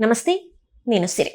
నమస్తే నేను సిరి.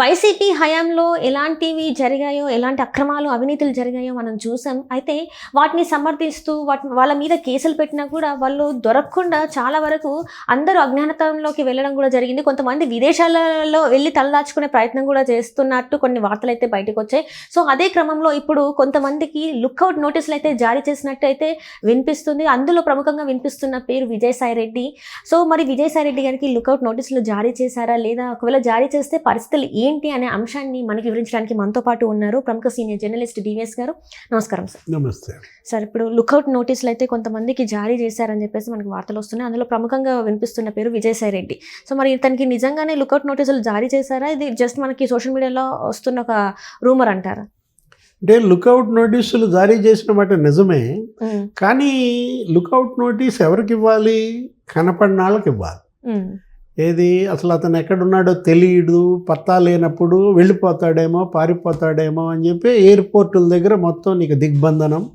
వైసీపీ హయాంలో ఎలాంటివి జరిగాయో ఎలాంటి అక్రమాలు అవినీతులు జరిగాయో మనం చూసాం. అయితే వాటిని సమర్థిస్తూ వాటి వాళ్ళ మీద కేసులు పెట్టినా కూడా వాళ్ళు దొరకకుండా చాలా వరకు అందరూ అజ్ఞానతంలోకి వెళ్ళడం కూడా జరిగింది. కొంతమంది విదేశాలలో వెళ్ళి తలదాచుకునే ప్రయత్నం కూడా చేస్తున్నట్టు కొన్ని వార్తలు అయితే బయటకు వచ్చాయి. సో అదే క్రమంలో ఇప్పుడు కొంతమందికి లుక్అవుట్ నోటీసులు అయితే జారీ చేసినట్టు అయితే వినిపిస్తుంది. అందులో ప్రముఖంగా వినిపిస్తున్న పేరు విజయసాయి రెడ్డి. సో మరి విజయసాయి రెడ్డి గారికి లుక్అవుట్ నోటీసులు జారీ చేశారా లేదా? ఒకవేళ జారీ చేస్తే పరిస్థితులు ఏంటి అనే అంశాన్ని మనకి వివరించడానికి మనతో పాటు ఉన్నారు ప్రముఖ సీనియర్ జర్నలిస్ట్ డివిఎస్ గారు. నమస్కారం సార్. నమస్తే. సార్ ఇప్పుడు లుక్అవుట్ నోటీసులు అయితే కొంతమందికి జారీ చేశారని చెప్పేసి మనకి వార్తలు వస్తున్నాయి. అందులో ప్రముఖంగా వినిపిస్తున్న పేరు విజయసాయి రెడ్డి. సో మరి తనకి నిజంగానే లుక్అవుట్ నోటీసులు జారీ చేశారా? ఇది జస్ట్ మనకి సోషల్ మీడియాలో వస్తున్న ఒక రూమర్ అంటారా? అంటే లుకౌట్ నోటీసులు జారీ చేసిన మాట నిజమే. కానీ లుకౌట్ నోటీస్ ఎవరికి ఇవ్వాలి? కనపడిన వాళ్ళకి ఇవ్వాలి. ఏది? అసలు అతను ఎక్కడున్నాడో తెలియదు పత్తా లేనప్పుడు వెళ్ళిపోతాడేమో పారిపోతాడేమో అని చెప్పి ఎయిర్పోర్టుల దగ్గర మొత్తం నీకు దిగ్బంధనం.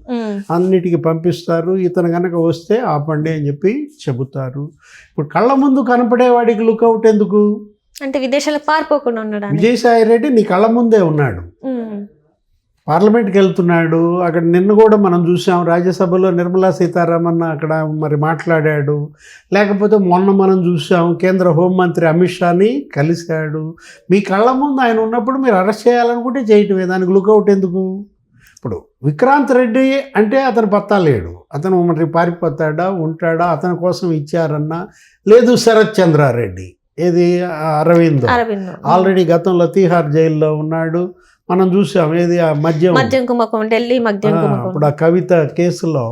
అన్నిటికీ పంపిస్తారు. ఇతను కనుక వస్తే ఆపండి అని చెప్పి చెబుతారు. ఇప్పుడు కళ్ళ ముందు కనపడేవాడికి లుకౌట్ ఎందుకు? అంటే విదేశాలకు పారిపోకుండా ఉండడానికి. విజయసాయి రెడ్డి నీ కళ్ళ ముందే ఉన్నాడు. పార్లమెంట్కి వెళ్తున్నాడు. అక్కడ నిన్న కూడా మనం చూసాం. రాజ్యసభలో నిర్మలా సీతారామన్ అక్కడ మరి మాట్లాడాడు. లేకపోతే మొన్న మనం చూసాం కేంద్ర హోంమంత్రి అమిత్ షాని కలిశాడు. మీ కళ్ళ ముందు ఆయన ఉన్నప్పుడు మీరు అరెస్ట్ చేయాలనుకుంటే చేయటమే. దానికి లుకౌట్ ఎందుకు? ఇప్పుడు విక్రాంత్ రెడ్డి అంటే అతను పత్తా లేడు. అతను మరి పారిపోతాడా? ఉంటాడా? అతని కోసం ఇచ్చారన్నా? లేదు శరత్ చంద్రారెడ్డి. ఏది? అరవింద్. అరవింద్. ఆల్రెడీ గతంలో తీహార్ జైల్లో ఉన్నాడు. మనం చూసాం ఏది? ఆ మద్యం. మద్యం కుంభకోణం ఢిల్లీ మద్యం ఇప్పుడు ఆ కవిత కేసులో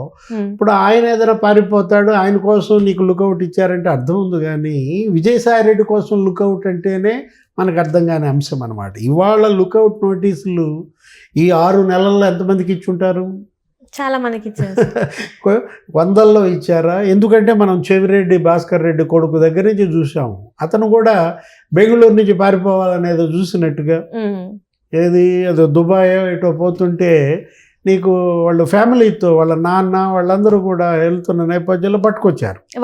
ఇప్పుడు ఆయన ఏదైనా పారిపోతాడు ఆయన కోసం నీకు లుకౌట్ ఇచ్చారంటే అర్థం ఉంది కానీ విజయసాయి రెడ్డి కోసం లుకౌట్ అంటేనే మనకు అర్థం కాని అంశం అనమాట ఇవాళ లుకౌట్ నోటీసులు ఈ ఆరు నెలల్లో ఎంతమందికి ఇచ్చుంటారు? చాలా మందికి ఇచ్చారు వందల్లో ఇచ్చారా? ఎందుకంటే మనం చెవిరెడ్డి భాస్కర్ రెడ్డి కొడుకు దగ్గర నుంచి చూసాము అతను కూడా బెంగళూరు నుంచి పారిపోవాలనేది చూసినట్టుగా. ఏది? అది దుబాయ్ ఇటో పోతుంటే నీకు వాళ్ళ ఫ్యామిలీతో వాళ్ళ నాన్న వాళ్ళందరూ కూడా వెళ్తున్న నేపథ్యంలో పట్టుకొచ్చారు.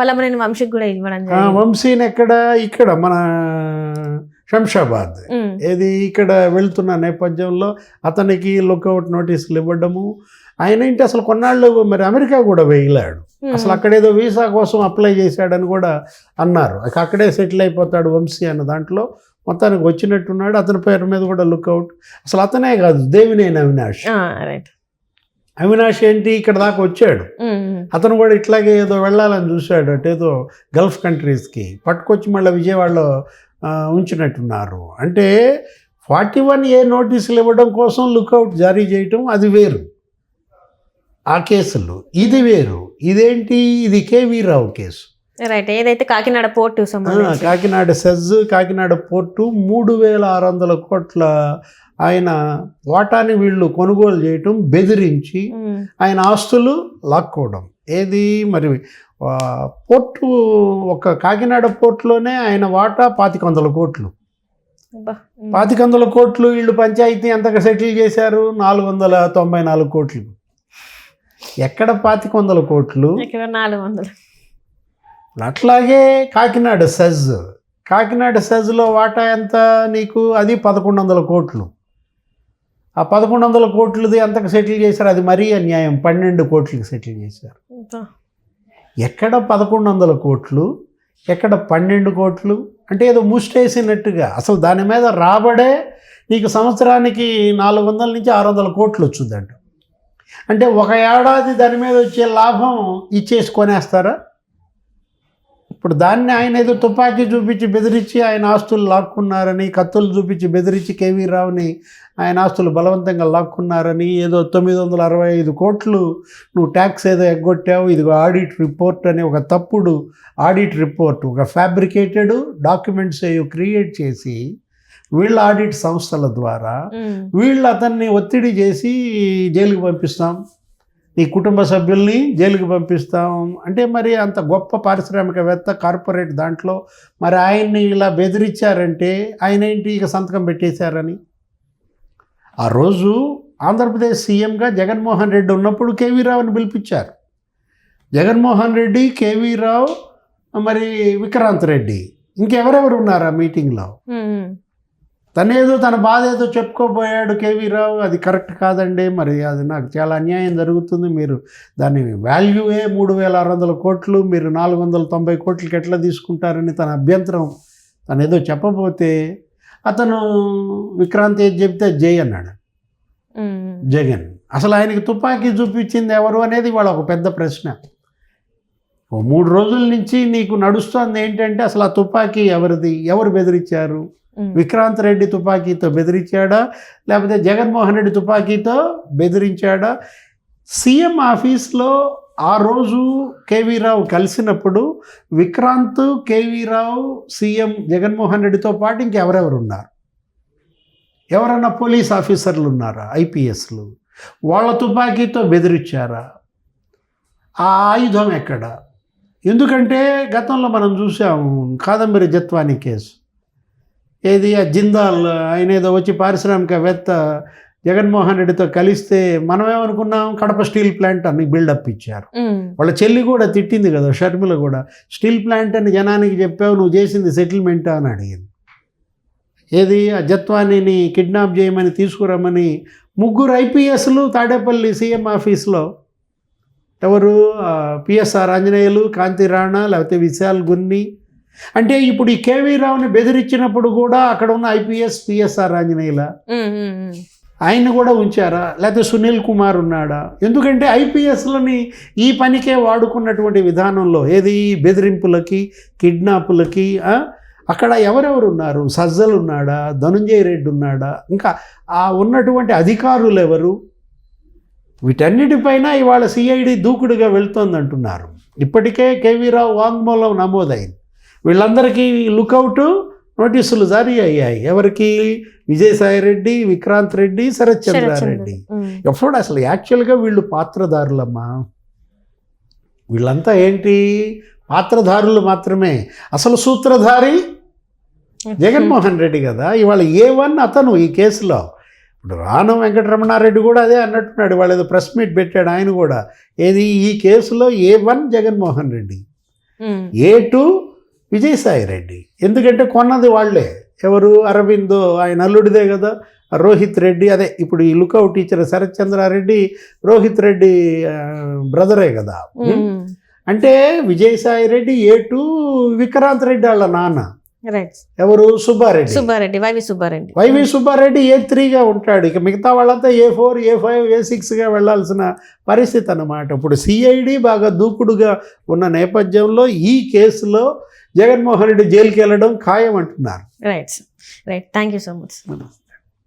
వంశీని ఎక్కడ? ఇక్కడ మన శంషాబాద్. ఏది ఇక్కడ వెళ్తున్న నేపథ్యంలో అతనికి లుకౌట్ నోటీసులు ఇవ్వడము. ఆయన ఏంటి అసలు కొన్నాళ్ళు మరి అమెరికా కూడా వేయలాడు. అసలు అక్కడేదో వీసా కోసం అప్లై చేశాడని కూడా అన్నారు. అక్కడే సెటిల్ అయిపోతాడు వంశీ అన్న దాంట్లో. మొత్తానికి వచ్చినట్టున్నాడు. అతని పేరు మీద కూడా లుకౌట్ అసలు అతనే కాదు దేవినేని అవినాష్. అవినాష్ ఏంటి? ఇక్కడ దాకా వచ్చాడు. అతను కూడా ఇట్లాగే ఏదో వెళ్ళాలని చూశాడు అటు ఏదో గల్ఫ్ కంట్రీస్కి. పట్టుకొచ్చి మళ్ళీ విజయవాడలో ఉంచినట్టున్నారు. అంటే ఫార్టీ వన్ ఏ నోటీసులు ఇవ్వడం కోసం లుకౌట్ జారీ చేయటం అది వేరు. ఆ కేసులు. ఇది వేరు. ఇదేంటి? ఇది కేవీ రావు కేసు. రైట్. ఏదైతే Kakinada port Kakinada SEZ Kakinada port మూడు వేల ఆరు వందల కోట్ల ఆయన వాటాని వీళ్ళు కొనుగోలు చేయటం బెదిరించి ఆయన ఆస్తులు లాక్కోవడం. ఏది? మరి పోర్టు ఒక కాకినాడ పోర్టులోనే ఆయన వాటా పాతిక వందల కోట్లు పాతిక వందల కోట్లు వీళ్ళు పంచాయతీ ఎంతగా సెటిల్ చేశారు? నాలుగు వందల తొంభై నాలుగు కోట్లు. ఎక్కడ పాతిక వందల కోట్లు? ఇక్కడ నాలుగు వందలు అట్లాగే కాకినాడ సెజ్. కాకినాడ సెజ్లో వాటా ఎంత నీకు? అది పదకొండు వందల కోట్లు. ఆ పదకొండు వందల కోట్లది ఎంతకు సెటిల్ చేశారు? అది మరీ అన్యాయం. పన్నెండు కోట్లకి సెటిల్ చేశారు. ఎక్కడ పదకొండు వందల కోట్లు ఎక్కడ పన్నెండు కోట్లు అంటే ఏదో ముష్టేసినట్టుగా అసలు దాని మీద రాబడే నీకు సంవత్సరానికి నాలుగు వందల నుంచి ఆరు వందల కోట్లు వచ్చిందంట. అంటే ఒక ఏడాది దాని మీద వచ్చే లాభం ఇచ్చేసి కొనేస్తారా? ఇప్పుడు దాన్ని ఆయన ఏదో తుపాకీ చూపించి బెదిరించి ఆయన ఆస్తులు లాక్కున్నారని కత్తులు చూపించి బెదిరించి కేవీ రావుని ఆయన ఆస్తులు బలవంతంగా లాక్కున్నారని ఏదో తొమ్మిది వందల అరవై ఐదు కోట్లు నువ్వు ట్యాక్స్ ఏదో ఎగ్గొట్టావు ఇది ఆడిట్ రిపోర్ట్ అని ఒక తప్పుడు ఆడిట్ రిపోర్ట్ ఒక ఫ్యాబ్రికేటెడ్ డాక్యుమెంట్స్ క్రియేట్ చేసి వీళ్ళ ఆడిట్ సంస్థల ద్వారా వీళ్ళు అతన్ని ఒత్తిడి చేసి జైలుకి పంపిస్తాం. నీ కుటుంబ సభ్యుల్ని జైలుకి పంపిస్తాం. అంటే మరి అంత గొప్ప పారిశ్రామికవేత్త కార్పొరేట్ దాంట్లో మరి ఆయన్ని ఇలా బెదిరించారంటే ఆయన ఏంటి ఇక సంతకం పెట్టేశారని? ఆ రోజు ఆంధ్రప్రదేశ్ సీఎంగా జగన్మోహన్ రెడ్డి ఉన్నప్పుడు కేవీ రావుని పిలిపించారు. జగన్మోహన్ రెడ్డి కేవీ రావు మరి విక్రాంత్ రెడ్డి ఇంకెవరెవరు ఉన్నారు ఆ మీటింగ్లో తనేదో తన బాధ ఏదో చెప్పుకోబోయాడు కేవీ రావు అది కరెక్ట్ కాదండి. మరి అది నాకు చాలా అన్యాయం జరుగుతుంది. మీరు దాని వాల్యూయే మూడు వేల ఆరు వందల కోట్లు మీరు నాలుగు వందల తొంభై కోట్లకి ఎట్లా తీసుకుంటారని తన అభ్యంతరం తను ఏదో చెప్పబోతే అతను విక్రాంత్ ఏది చెప్తే జై అన్నాడు. జగన్. అసలు ఆయనకి తుపాకీ చూపించింది ఎవరు అనేది వాళ్ళ ఒక పెద్ద ప్రశ్న. ఓ మూడు రోజుల నుంచి నీకు నడుస్తోంది ఏంటంటే అసలు ఆ తుపాకీ ఎవరిది? ఎవరు బెదిరించారు? విక్రాంత్ రెడ్డి తుపాకీతో బెదిరించాడా? లేకపోతే జగన్మోహన్ రెడ్డి తుపాకీతో బెదిరించాడా? సీఎం ఆఫీస్లో ఆ రోజు కేవీ రావు కలిసినప్పుడు విక్రాంత్ కేవీ రావు సీఎం జగన్మోహన్ రెడ్డితో పాటు ఇంకెవరెవరు ఉన్నారు? ఎవరన్నా పోలీస్ ఆఫీసర్లు ఉన్నారా? ఐపీఎస్లు. వాళ్ళ తుపాకీతో బెదిరించారా? ఆ ఆయుధం ఎక్కడ? ఎందుకంటే గతంలో మనం చూసాము కాదంబరి జత్వాని కేసు. ఏది? ఆ జిందాల్. ఆయన ఏదో వచ్చి పారిశ్రామికవేత్త జగన్మోహన్ రెడ్డితో కలిస్తే మనం ఏమనుకున్నాం కడప స్టీల్ ప్లాంట్ అని బిల్డప్ ఇచ్చారు. వాళ్ళ చెల్లి కూడా తిట్టింది కదా షర్మిల కూడా. స్టీల్ ప్లాంట్ అని జనానికి చెప్పావు నువ్వు చేసింది సెటిల్మెంట్ అని అడిగింది. ఏది? ఆ జత్వానీని కిడ్నాప్ చేయమని తీసుకురమ్మని ముగ్గురు ఐపీఎస్లు తాడేపల్లి సీఎం ఆఫీస్లో ఎవరు? పిఎస్ఆర్ ఆంజనేయులు కాంతి రాణా లేకపోతే విశాల్ గున్ని అంటే ఇప్పుడు ఈ కేవీ రావుని బెదిరించినప్పుడు కూడా అక్కడ ఉన్న ఐపీఎస్ పిఎస్ఆర్ ఆంజనేయుల. ఆయన్ని కూడా ఉంచారా? లేకపోతే సునీల్ కుమార్ ఉన్నాడా? ఎందుకంటే ఐపీఎస్లని ఈ పనికే వాడుకున్నటువంటి విధానంలో ఏది? బెదిరింపులకి కిడ్నాపులకి అక్కడ ఎవరెవరు ఉన్నారు? సజ్జలు ఉన్నాడా? ధనుంజయ రెడ్డి ఉన్నాడా? ఇంకా ఆ ఉన్నటువంటి అధికారులు ఎవరు? వీటన్నిటిపైన ఇవాళ సిఐడి దూకుడుగా వెళ్తోంది అంటున్నారు ఇప్పటికే కేవీరావు వాంగ్మూలం నమోదైంది. వీళ్ళందరికీ లుకౌట్ నోటీసులు జారీ అయ్యాయి. ఎవరికి? విజయసాయి రెడ్డి విక్రాంత్ రెడ్డి శరత్ చంద్రారెడ్డి ఎప్పుడు అసలు యాక్చువల్గా వీళ్ళు పాత్రధారులమ్మా? వీళ్ళంతా ఏంటి? పాత్రధారులు మాత్రమే. అసలు సూత్రధారి? జగన్మోహన్ రెడ్డి కదా. ఇవాళ ఏ వన్ అతను ఈ కేసులో. ఇప్పుడు రానం వెంకటరమణారెడ్డి కూడా అదే అన్నట్టున్నాడు. వాళ్ళు ఏదో ప్రెస్ మీట్ పెట్టాడు ఆయన కూడా. ఏది? ఈ కేసులో A one Jaganmohan Reddy. A two Vijayasai Reddy. ఎందుకంటే కొన్నది వాళ్ళే. ఎవరు? అరవిందో ఆయన అల్లుడిదే కదా. రోహిత్ రెడ్డి అదే ఇప్పుడు ఈ లుకౌట్ టీచర్ శరత్ చంద్రారెడ్డి రోహిత్ రెడ్డి బ్రదరే కదా. అంటే విజయసాయి రెడ్డి ఏ టూ విక్రాంత్ రెడ్డి వాళ్ళ నాన్న. ఎవరు? Subbareddy. Subbareddy YV Subbareddy. YV Subbareddy A త్రీగా ఉంటాడు. ఇక మిగతా వాళ్ళంతా ఏ ఫోర్ ఏ ఫైవ్ ఏ సిక్స్గా వెళ్ళాల్సిన పరిస్థితి అన్నమాట. ఇప్పుడు సిఐడి బాగా దూకుడుగా ఉన్న నేపథ్యంలో ఈ కేసులో జగన్మోహన్ రెడ్డి జైలుకి వెళ్ళడం ఖాయం అంటున్నారు. Right right thank you so much